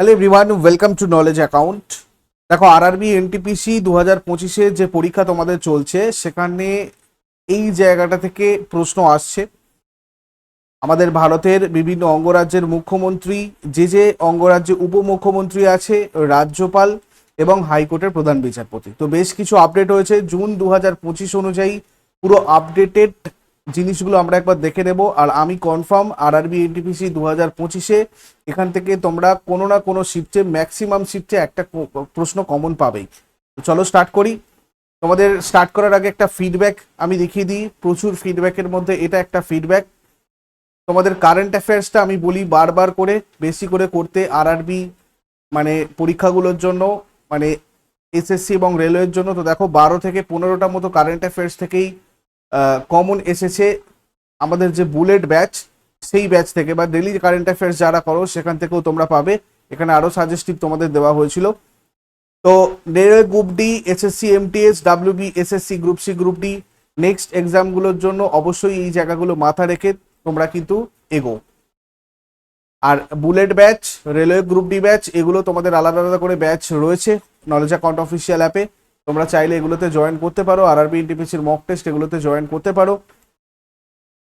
Hello everyone welcome to Knowledge Account দেখো RRB NTPC দু হাজার পঁচিশে যে পরীক্ষা তোমাদের চলছে, সেখানে এই জায়গাটা থেকে প্রশ্ন আসছে। আমাদের ভারতের বিভিন্ন অঙ্গরাজ্যের মুখ্যমন্ত্রী, যে যে অঙ্গরাজ্যে উপমুখ্যমন্ত্রী আছে, রাজ্যপাল এবং হাইকোর্টের প্রধান বিচারপতি। তো বেশ কিছু আপডেট হয়েছে। জুন দু হাজার পঁচিশ অনুযায়ী পুরো আপডেটেড জিনিসগুলো আমরা একবার দেখে নেব। আর আমি কনফার্ম আরআরবি এনটিপিসি দু হাজার পঁচিশে এখান থেকে তোমরা কোনো না কোনো শিফটে ম্যাক্সিমাম শিফটে একটা প্রশ্ন কমন পাবেই। চলো স্টার্ট করি। তোমাদের স্টার্ট করার আগে একটা ফিডব্যাক আমি দেখিয়ে দিই। প্রচুর ফিডব্যাকের মধ্যে এটা একটা ফিডব্যাক তোমাদের কারেন্ট অ্যাফেয়ার্সটা আমি বলি বারবার করে, বেশি করে করতে আরআরবি মানে পরীক্ষাগুলোর জন্য মানে এসএসসি এবং রেলওয়ের জন্য। তো দেখো, বারো থেকে পনেরোটা মতো কারেন্ট অ্যাফেয়ার্স থেকেই কমন এসেছে আমাদের যে বুলেট ব্যাচ সেই ব্যাচ থেকে বা ডেলি কারেন্ট অ্যাফেয়ার্স যারা করো, সেখান থেকেও তোমরা পাবে। এখানে আরও সাজেস্টিভ তোমাদের দেওয়া হয়েছিল। তো railway group D SSC MTS WB SSC group C group D next এক্সামগুলোর জন্য অবশ্যই এই জায়গাগুলো মাথা রেখে তোমরা কিন্তু এগো। আর bullet batch railway group D batch এগুলো তোমাদের আলাদা আলাদা করে ব্যাচ রয়েছে নলেজ অ্যাকাউন্ট অফিসিয়াল অ্যাপে তোমরা চাইলে এগুলোতে জয়েন করতে পারো আর আরবি এনটিপিসির মক টেস্ট এগুলোতে জয়েন করতে পারো।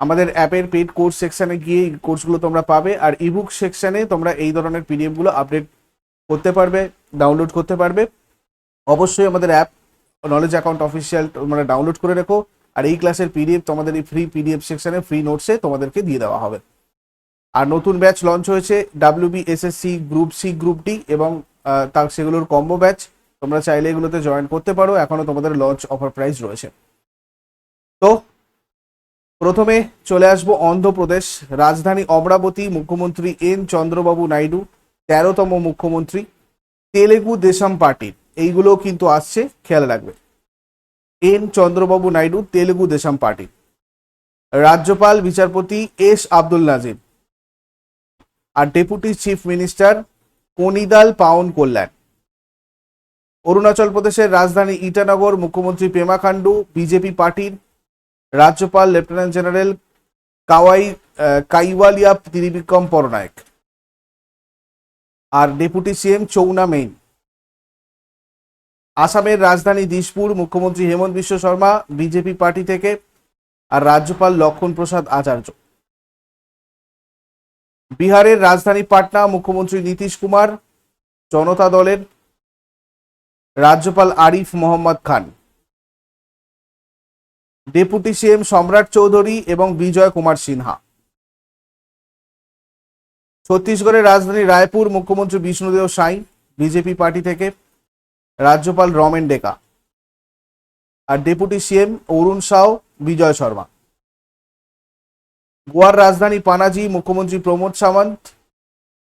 আমাদের অ্যাপের পেড কোর্স সেকশানে গিয়ে কোর্সগুলো তোমরা পাবে আর ইবুক সেকশানে তোমরা এই ধরনের পিডিএফগুলো আপডেট করতে পারবে ডাউনলোড করতে পারবে। অবশ্যই আমাদের অ্যাপ নলেজ অ্যাকাউন্ট অফিসিয়াল তোমরা ডাউনলোড করে রেখো আর এই ক্লাসের পিডিএফ তোমাদের এই ফ্রি পিডিএফ সেকশানে ফ্রি নোটসে তোমাদেরকে দিয়ে দেওয়া হবে। আর নতুন ব্যাচ লঞ্চ হয়েছে WB SSC group C group D এবং তার সেগুলোর কম্বো ব্যাচ তোমরা চাইলে এগুলোতে জয়েন করতে পারো। এখনও তোমাদের লঞ্চ অফার প্রাইস রয়েছে। তো প্রথমে চলে আসব অন্ধ্রপ্রদেশ। রাজধানী অমরাবতী মুখ্যমন্ত্রী এন চন্দ্রবাবু নাইডু, তেরোতম মুখ্যমন্ত্রী। তেলেগু দেশম পার্টির এইগুলো কিন্তু আসছে, খেয়াল রাখবে। N Chandrababu Naidu, Telugu Desam party. রাজ্যপাল বিচারপতি এস আব্দুল নাজির আর deputy chief minister Konidela Pawan Kalyan. Arunachal প্রদেশের রাজধানী ইটানগর মুখ্যমন্ত্রী পেমা খান্ডু বিজেপি পার্টির রাজ্যপাল লেফটেন্যান্ট জেনারেল কাওয়াই কাইওয়ালিয়া ত্রিবিক্রম পরনায়ক। আর ডেপুটি সিএম চৌনা মেইন। আসামের রাজধানী দিশপুর মুখ্যমন্ত্রী হেমন্ত বিশ্ব শর্মা, বিজেপি পার্টি থেকে, আর রাজ্যপাল লক্ষণ প্রসাদ আচার্য। বিহারের রাজধানী পাটনা, মুখ্যমন্ত্রী নীতিশ কুমার, জনতা দলের রাজ্যপাল আরিফ মোহাম্মদ খান। ডেপুটি সিএম সম্রাট চৌধুরী এবং বিজয় কুমার সিনহা। ছত্তিশগড়ের রাজধানী রায়পুর মুখ্যমন্ত্রী বিষ্ণুদেব সাই, বিজেপি পার্টি থেকে রাজ্যপাল রমেন ডেকা আর ডেপুটি সিএম অরুণ সাও বিজয় শর্মা। গোয়ার রাজধানী পানাজি মুখ্যমন্ত্রী প্রমোদ সামন্ত,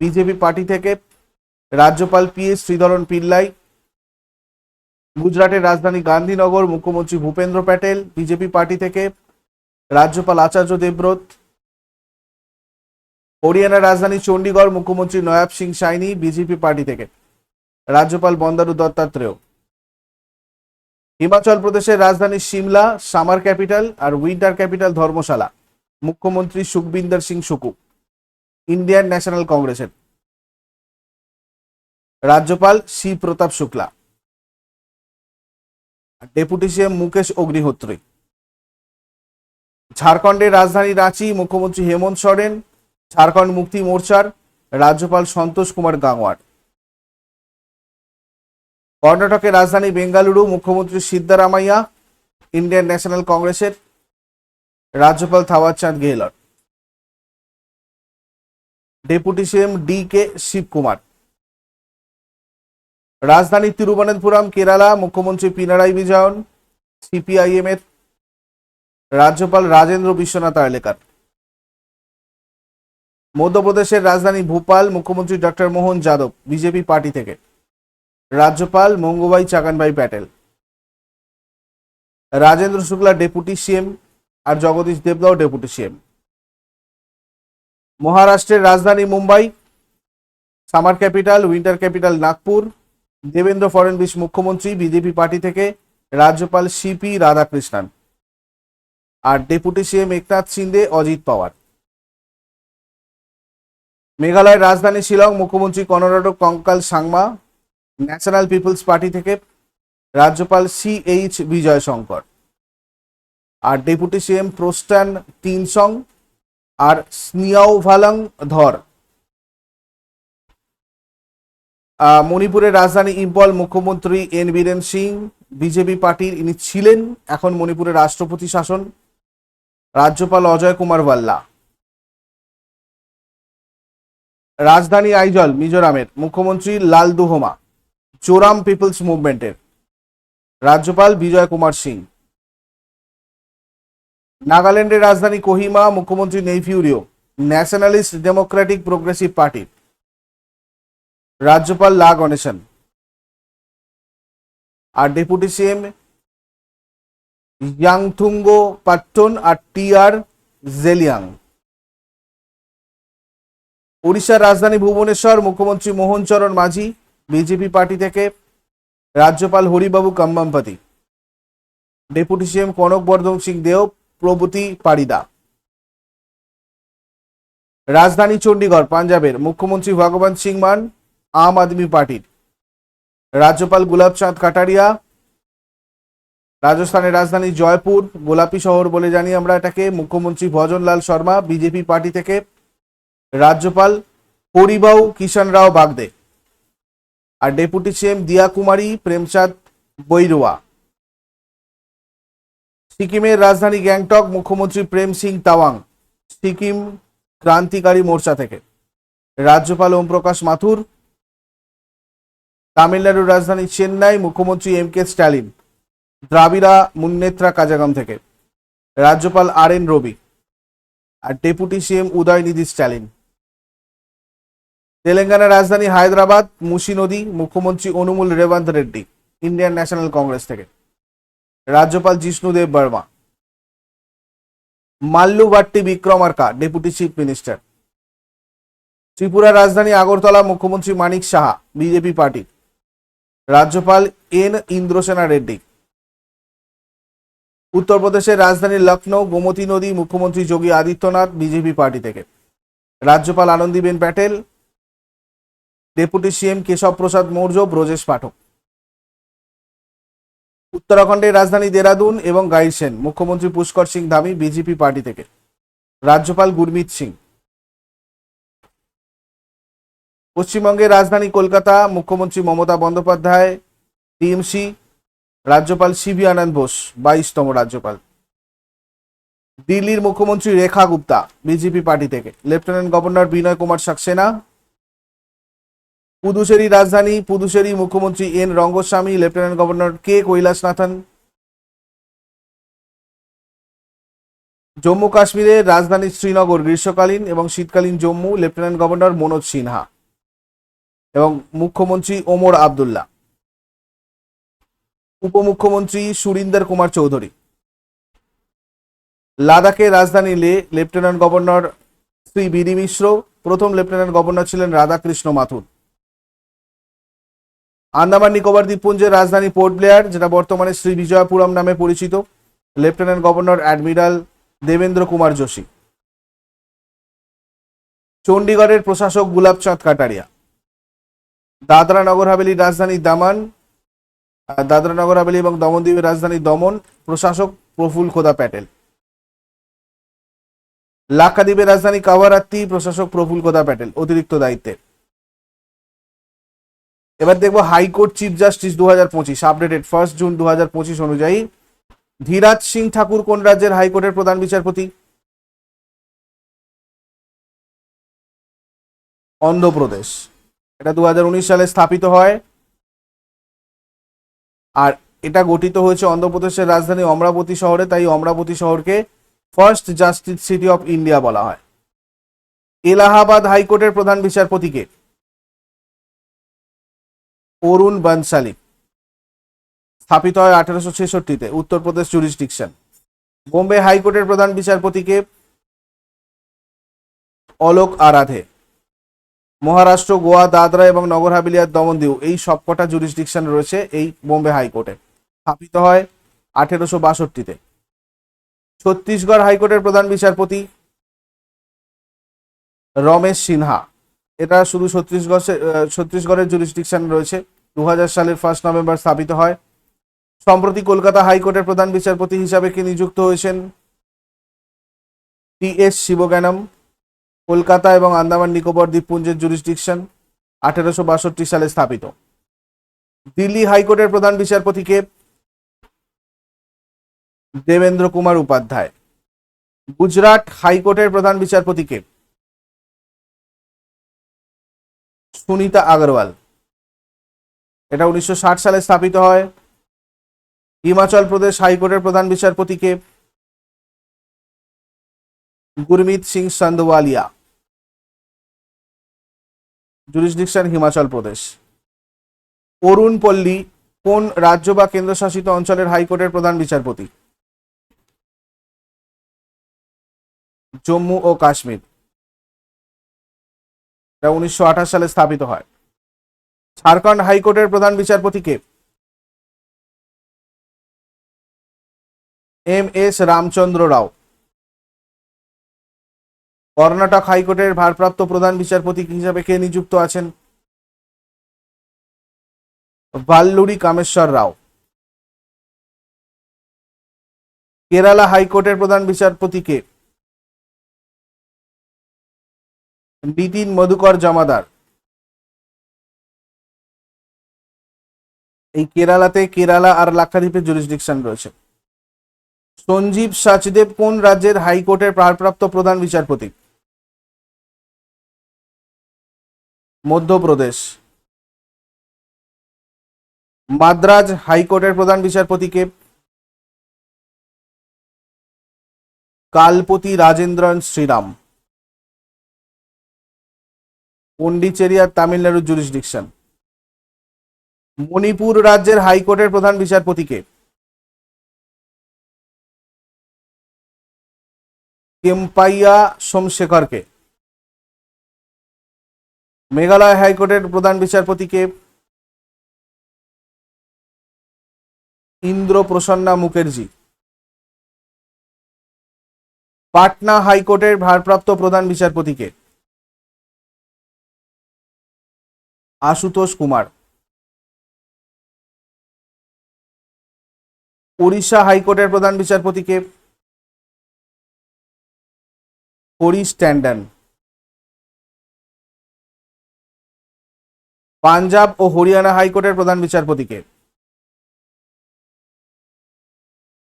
বিজেপি পার্টি থেকে রাজ্যপাল পি এস শ্রীধরন পিল্লাই গুজরাটের রাজধানী গান্ধীনগর মুখ্যমন্ত্রী ভূপেন্দ্র প্যাটেল, বিজেপি পার্টি থেকে রাজ্যপাল আচার্য দেবব্রত, হরিয়ানার রাজধানী চণ্ডীগড় মুখ্যমন্ত্রী নয়াব সিং সাইনি, বিজেপি পার্টি থেকে। রাজ্যপাল বন্দারু দত্তাত্রেয়। হিমাচল প্রদেশের রাজধানী সিমলা, সামার ক্যাপিটাল আর উইন্টার ক্যাপিটাল ধর্মশালা। মুখ্যমন্ত্রী সুখবিন্দর সিং সুকু। ইন্ডিয়ান ন্যাশনাল কংগ্রেসের। রাজ্যপাল Shri Pratap Shukla. Deputy CM Mukesh Agnihotri. ঝাড়খণ্ডের রাজধানী রাঁচি মুখ্যমন্ত্রী হেমন্ত সোরেন, ঝাড়খণ্ড মুক্তি মোর্চার রাজ্যপাল সন্তোষ কুমার গাঙ্গোয়ার। কর্ণাটকের রাজধানী বেঙ্গালুরু মুখ্যমন্ত্রী সিদ্ধারামাইয়া, ইন্ডিয়ান ন্যাশনাল কংগ্রেসের রাজ্যপাল Thawar Chand Gehlot. Deputy CM D K Shivakumar. রাজধানী তিরুবনন্তপুরম, কেরালা, মুখ্যমন্ত্রী পিনারাই বিজয়ন সিপিআইএম এর রাজ্যপাল রাজেন্দ্র বিশ্বনাথ আর্লেকার মধ্যপ্রদেশের রাজধানী ভোপাল, মুখ্যমন্ত্রী doctor Mohan Yadav, BJP party থেকে। রাজ্যপাল মঙ্গবাই চাকানবাই প্যাটেল। রাজেন্দ্র শুক্লা ডেপুটি সিএম আর জগদীশ দেবদাও ডেপুটি সিএম। মহারাষ্ট্রের রাজধানী Mumbai, summer capital, winter capital, Nagpur Devendra Fadnavis মুখ্যমন্ত্রী, বিজেপি পার্টি থেকে রাজ্যপাল সিপি রাধাকৃষ্ণন আর ডেপুটি সিএম একনাথ সিন্দে অজিত পাওয়ার। মেঘালয়ের রাজধানী শিলং মুখ্যমন্ত্রী কনরাডো কঙ্কাল সাংমা, ন্যাশনাল পিপলস পার্টি থেকে রাজ্যপাল সি এইচ বিজয় শঙ্কর আর ডেপুটি সিএম প্রস্টান তিনসং আর স্নিয়াও ভালাং ধর। মণিপুরের রাজধানী ইম্পল মুখ্যমন্ত্রী এন বীরেন সিং, বিজেপি পার্টির ইনি ছিলেন এখন মণিপুরের রাষ্ট্রপতি শাসন, রাজ্যপাল অজয় কুমার ভাল্লা। রাজধানী আইজল, মিজোরামের মুখ্যমন্ত্রী লাল দুহমা জোরাম পিপলস মুভমেন্টের। রাজ্যপাল বিজয় কুমার সিং। নাগাল্যান্ডের রাজধানী কোহিমা, মুখ্যমন্ত্রী নেইফিউরিও, ন্যাশনালিস্ট ডেমোক্রেটিক প্রোগ্রেসিভ পার্টির। রাজ্যপাল লা গণেশন। আর ডেপুটি সিএম ইয়াংথুঙ্গো পাট্টন আর টি আর জেলিয়াং। উড়িষ্যার রাজধানী ভুবনেশ্বর, মুখ্যমন্ত্রী মোহন চরণ মাঝি, বিজেপি পার্টি থেকে রাজ্যপাল Haribabu কাম্বামপতি। Deputy CM Kanak Vardhan Singh Deo, Pravati Parida. রাজধানী চণ্ডীগড়, পাঞ্জাবের মুখ্যমন্ত্রী ভগবান সিং মান আম আদমি পার্টির। রাজ্যপাল গুলাব চাঁদ কাটারিয়া, রাজস্থানের রাজধানী জয়পুর, গোলাপি শহর বলে জানি আমরা এটাকে, মুখ্যমন্ত্রী ভজনলাল শর্মা, বিজেপি পার্টি থেকে। রাজ্যপাল হরিবাউ কিষান রাও বাগদে। আর ডেপুটি সিএম দিয়া কুমারী, প্রেমচাঁদ বৈরোয়া। সিকিমের রাজধানী গ্যাংটক, মুখ্যমন্ত্রী প্রেম সিং তাওয়াং, সিকিম ক্রান্তিকারী মোর্চা থেকে। রাজ্যপাল ওম প্রকাশ মাথুর তামিলনাড়ুর রাজধানী চেন্নাই মুখ্যমন্ত্রী এম কে স্ট্যালিন, দ্রাবিড়া মুন্নেত্রা কাজাগাম থেকে। রাজ্যপাল আর এন রবি আর ডেপুটি সিএম উদয়নিধি স্ট্যালিন। তেলেঙ্গানার রাজধানী হায়দ্রাবাদ মুসি নদী, মুখ্যমন্ত্রী Anumula Revanth Reddy, Indian National Congress থেকে। রাজ্যপাল Jishnu Dev Varma, Mallu Bhatti Vikramarka, deputy chief minister. ত্রিপুরার রাজধানী আগরতলা, মুখ্যমন্ত্রী মানিক সাহা, বিজেপি পার্টি। রাজ্যপাল এন ইন্দ্রসেনা রেড্ডি। উত্তরপ্রদেশের রাজধানী লখনৌ গোমতী নদী, মুখ্যমন্ত্রী যোগী আদিত্যনাথ, বিজেপি পার্টি থেকে। রাজ্যপাল আনন্দীবেন প্যাটেল, ডেপুটি সিএম কেশব প্রসাদ মৌর্য, ব্রজেশ পাঠক। উত্তরাখণ্ডের রাজধানী দেরাদুন এবং গাইসেন মুখ্যমন্ত্রী পুষ্কর সিং ধামি, বিজেপি পার্টি থেকে। রাজ্যপাল গুরমিত সিং। পশ্চিমবঙ্গের রাজধানী কলকাতা, মুখ্যমন্ত্রী মমতা বন্দ্যোপাধ্যায়, টিএমসি, রাজ্যপাল সিবি আনন্দ বোস, বাইশতম রাজ্যপাল। দিল্লির মুখ্যমন্ত্রী রেখা গুপ্তা, বিজেপি পার্টি থেকে। Lieutenant governor Vinay Kumar Saxena. Puducherry রাজধানী, পুদুচেরি মুখ্যমন্ত্রী N Rangaswamy, lieutenant governor K Kailashnathan. Jammu কাশ্মীরের রাজধানী শ্রীনগর গ্রীষ্মকালীন এবং শীতকালীন জম্মু, লেফটেন্যান্ট গভর্নর মনোজ সিনহা। এবং মুখ্যমন্ত্রী ওমর আবদুল্লাহ। উপমুখ্যমন্ত্রী সুরিন্দর কুমার চৌধুরী। লাদাখের রাজধানী Leh, lieutenant governor Shri B D Mishra, প্রথম লেফটেন্যান্ট গভর্নর ছিলেন রাধাকৃষ্ণ মাথুর। আন্দামান নিকোবর দ্বীপপুঞ্জের রাজধানী পোর্ট ব্লেয়ার, যেটা বর্তমানে শ্রী বিজয়পুরম নামে পরিচিত, lieutenant governor admiral Devendra Kumar Joshi. চণ্ডীগড়ের প্রশাসক গুলাব চাঁদ কাটারিয়া। দাদরা নগর হাভেলির রাজধানী দামান দাদরা নগর হাভেলি এবং দমনদ্বীপের রাজধানী দমন, প্রশাসক প্রফুল খোদা প্যাটেল। লাক্ষাদ্বীপের রাজধানী কাভারাত্তি প্রশাসক প্রফুল খোদা প্যাটেল, অতিরিক্ত দায়িত্বে। এবার দেখব হাইকোর্ট চিফ জাস্টিস দু হাজার পঁচিশ, আপডেটেড ফার্স্ট জুন দু হাজার পঁচিশ অনুযায়ী ধীরাজ সিং ঠাকুর কোন রাজ্যের হাইকোর্টের প্রধান বিচারপতি? অন্ধ্রপ্রদেশ। এটা দু হাজার উনিশ সালে স্থাপিত হয়। আর এটা গঠিত হয়েছে অন্ধ্রপ্রদেশের রাজধানী অমরাবতী শহরে, তাই অমরাবতী শহরকে first justice city of India বলা হয়। এলাহাবাদ হাইকোর্টের প্রধান বিচারপতিকে অরুণ বানসালি। স্থাপিত হয় আঠারোশো ছেষট্টিতে, উত্তরপ্রদেশ জুরিসডিকশন বোম্বে হাইকোর্টের প্রধান বিচারপতিকে অলোক আরাধে। মহারাষ্ট্র, গোয়া, দাদরা এবং নগর হাভেলি আর দমনদিউ এই সবকটা জুরিসডিকশন রয়েছে এই বোম্বে হাইকোর্টে। স্থাপিত হয় আঠেরোশো বাষট্টিতে। ছত্তিশগড় হাইকোর্টের প্রধান বিচারপতি রমেশ সিনহা। এটা শুধু ছত্তিশগড় ছত্তিশগড়ের জুরিসডিকশন রয়েছে। দু সালের ফার্স্ট নভেম্বর স্থাপিত হয়। সম্প্রতি কলকাতা হাইকোর্টের প্রধান বিচারপতি হিসাবে কে নিযুক্ত হয়েছেন? T S Sivagnanam. কলকাতা এবং আন্দামান নিকোবর দ্বীপপুঞ্জের জুরিসডিকশন আঠেরোশো বাষট্টি সালে স্থাপিত। দিল্লি হাইকোর্টের প্রধান বিচারপতি বিচারপতিকে দেবেন্দ্র কুমার উপাধ্যায়। গুজরাট হাইকোর্টের প্রধান বিচারপতি বিচারপতিকে সুনিতা আগরওয়াল। এটা উনিশশো ষাট সালে স্থাপিত হয়। হিমাচল প্রদেশ হাইকোর্টের প্রধান বিচারপতি বিচারপতিকে গুরমিত সিং সান্দওয়ালিয়া। জুরিসডিকশন হিমাচল প্রদেশ অরুণ পল্লী কোন রাজ্য বা কেন্দ্রশাসিত অঞ্চলের হাইকোর্টের প্রধান বিচারপতি? জম্মু ও কাশ্মীর। এটা উনিশশো আঠাশ সালে স্থাপিত হয়। ঝাড়খণ্ড হাইকোর্টের প্রধান বিচারপতি কে? M S Ramachandra Rao. Karnataka হাইকোর্টের ভারপ্রাপ্ত প্রধান বিচারপতি হিসাবে কে নিযুক্ত আছেন? ভাল্লুরি কামেশ্বর রাও। কেরালা হাইকোর্টের প্রধান বিচারপতিকে নিতিন মধুকর জমাদার। এই কেরালাতে কেরালা আর লাক্ষাদ্বীপের জুরিসডিকশন রয়েছে। সঞ্জীব সাচদেব কোন রাজ্যের হাইকোর্টের ভারপ্রাপ্ত প্রধান বিচারপতি? মধ্যপ্রদেশ। মাদ্রাজ হাইকোর্টের প্রধান বিচারপতিকে কালপতি রাজেন্দ্রন শ্রীরাম। পন্ডিচেরি আর তামিলনাড়ুর জুরিসডিকশন মণিপুর রাজ্যের হাইকোর্টের প্রধান বিচারপতিকে কেম্পাইয়া সোমশেখরকে। মেঘালয় হাইকোর্টের প্রধান বিচারপতিকে ইন্দ্র প্রসন্না মুখার্জি। পাটনা হাইকোর্টের ভারপ্রাপ্ত প্রধান বিচারপতিকে আশুতোষ কুমার। ওড়িশা হাইকোর্টের প্রধান বিচারপতিকে হরিশ ট্যান্ডন। পাঞ্জাব ও হরিয়ানা হাইকোর্টের প্রধান বিচারপতিকে।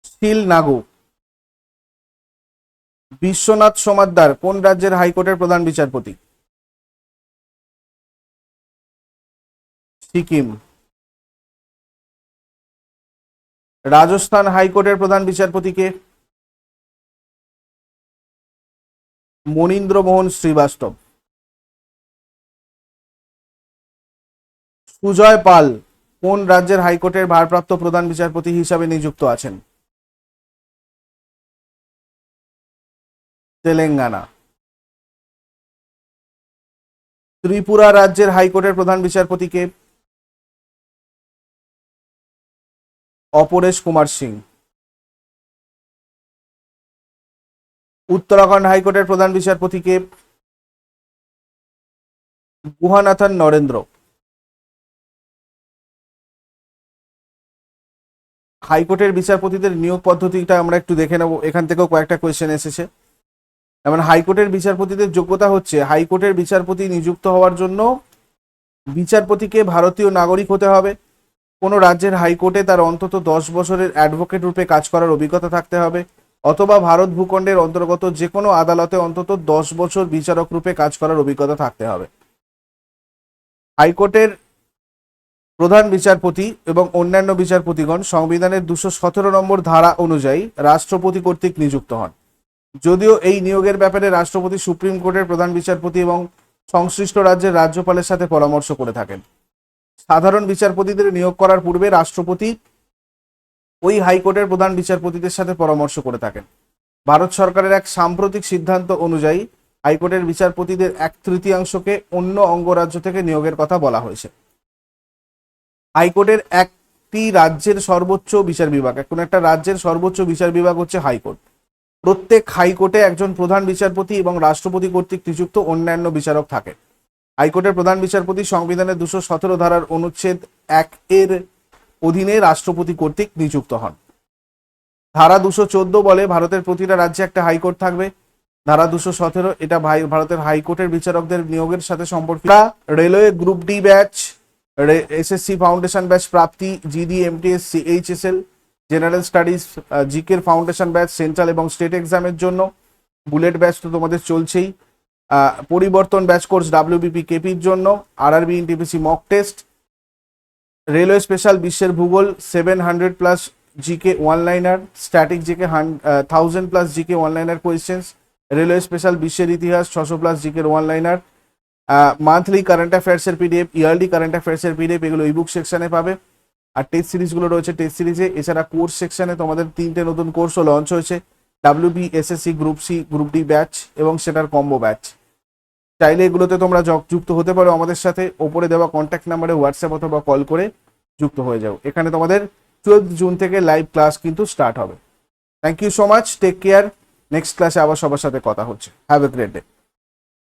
শিল নাগু। বিশ্বনাথ সমাদ্দার, কোন রাজ্যের হাইকোর্টের প্রধান বিচারপতি? সিকিম। রাজস্থান হাইকোর্টের প্রধান বিচারপতিকে মনীন্দ্র মোহন শ্রীবাস্তব। সুজয় পাল কোন রাজ্যের হাইকোর্টের ভারপ্রাপ্ত প্রধান বিচারপতি হিসাবে নিযুক্ত আছেন? তেলেঙ্গানা। ত্রিপুরা রাজ্যের হাইকোর্টের প্রধান বিচারপতিকে অপরেশ কুমার সিং। উত্তরাখণ্ড হাইকোর্টের প্রধান বিচারপতিকে গুহানাথন নরেন্দ্র। হাইকোর্টের বিচারপতিদের নিয়োগ পদ্ধতিটা আমরা একটু দেখে নেব। এখান থেকেও কয়েকটা কোয়েশ্চেন এসেছে। যেমন হাইকোর্টের বিচারপতিদের যোগ্যতা হচ্ছে, হাইকোর্টের বিচারপতি নিযুক্ত হওয়ার জন্য বিচারপতিকে ভারতীয় নাগরিক হতে হবে। কোনো রাজ্যের হাইকোর্টে তার অন্তত দশ বছরের অ্যাডভোকেট রূপে কাজ করার অভিজ্ঞতা থাকতে হবে, অথবা ভারত ভূখণ্ডের অন্তর্গত যে কোনো আদালতে অন্তত দশ বছর বিচারক রূপে কাজ করার অভিজ্ঞতা থাকতে হবে। হাইকোর্টের প্রধান বিচারপতি এবং অন্যান্য বিচারপতিগণ সংবিধানের দুশো সতেরো নম্বর ধারা অনুযায়ী রাষ্ট্রপতি কর্তৃক নিযুক্ত হন। যদিও এই নিয়োগের ব্যাপারে রাষ্ট্রপতি সুপ্রিম কোর্টের প্রধান বিচারপতি এবং সংশ্লিষ্ট রাজ্যের রাজ্যপালের সাথে পরামর্শ করে থাকেন। সাধারণ বিচারপতিদের নিয়োগ করার পূর্বে রাষ্ট্রপতি ওই হাইকোর্টের প্রধান বিচারপতিদের সাথে পরামর্শ করে থাকেন। ভারত সরকারের এক সাম্প্রতিক সিদ্ধান্ত অনুযায়ী হাইকোর্টের বিচারপতিদের এক তৃতীয়াংশকে অন্য অঙ্গরাজ্য থেকে নিয়োগের কথা বলা হয়েছে। হাইকোর্টের একটি রাজ্যের সর্বোচ্চ বিচার বিভাগ, এখন একটা রাজ্যের সর্বোচ্চ বিচার বিভাগ হচ্ছে হাইকোর্ট। প্রত্যেক হাইকোর্টে একজন প্রধান বিচারপতি এবং রাষ্ট্রপতি কর্তৃক নিযুক্ত অন্যান্য বিচারক থাকে। হাইকোর্টের প্রধান বিচারপতি সংবিধানের দুশো সতেরো ধারার অনুচ্ছেদ এক এর অধীনে রাষ্ট্রপতি কর্তৃক নিযুক্ত হন। ধারা দুশো চোদ্দ বলে ভারতের প্রতিটা রাজ্যে একটা হাইকোর্ট থাকবে। ধারা দুশো সতেরো, এটা ভারতের হাইকোর্টের বিচারকদের নিয়োগের সাথে সম্পর্কিত। Railway group D batch SSC foundation batch প্রাপ্তি GD MTS CHSL general studies জিকের ফাউন্ডেশন ব্যাচ সেন্ট্রাল এবং স্টেট এক্সামের জন্য। বুলেট ব্যাচ তো তোমাদের চলছেই। পরিবর্তন ব্যাচ কোর্স ডাব্লিউবিপি কেপির জন্য RRB NTPC mock test railway special বিশ্বের ভূগোল seven hundred plus GK one liner static GK thousand plus GK one liner questions railway special বিশ্বের ইতিহাস ছশো প্লাস জিকের ওয়ান লাইনার মান্থলি কারেন্ট অ্যাফেয়ার্সের পিডিএফ ইয়ারলি কারেন্ট অ্যাফেয়ার্সের পিডিএফ এগুলো ebook সেকশনে পাবে। আর টেস্ট সিরিজগুলো রয়েছে টেস্ট সিরিজে এছাড়া কোর্স সেকশনে তোমাদের তিনটে নতুন কোর্সও লঞ্চ হয়েছে। WB SSC group C group D batch এবং সেটার কম্বো ব্যাচ চাইলে এগুলোতে তোমরা যক- যুক্ত হতে পারো আমাদের সাথে। ওপরে দেওয়া কন্ট্যাক্ট নাম্বারে হোয়াটসঅ্যাপ অথবা কল করে যুক্ত হয়ে যাও। এখানে তোমাদের টুয়েলভ জুন থেকে লাইভ ক্লাস কিন্তু স্টার্ট হবে। Thank you so much take care next ক্লাসে আবার সবার সাথে কথা হচ্ছে। Have a great day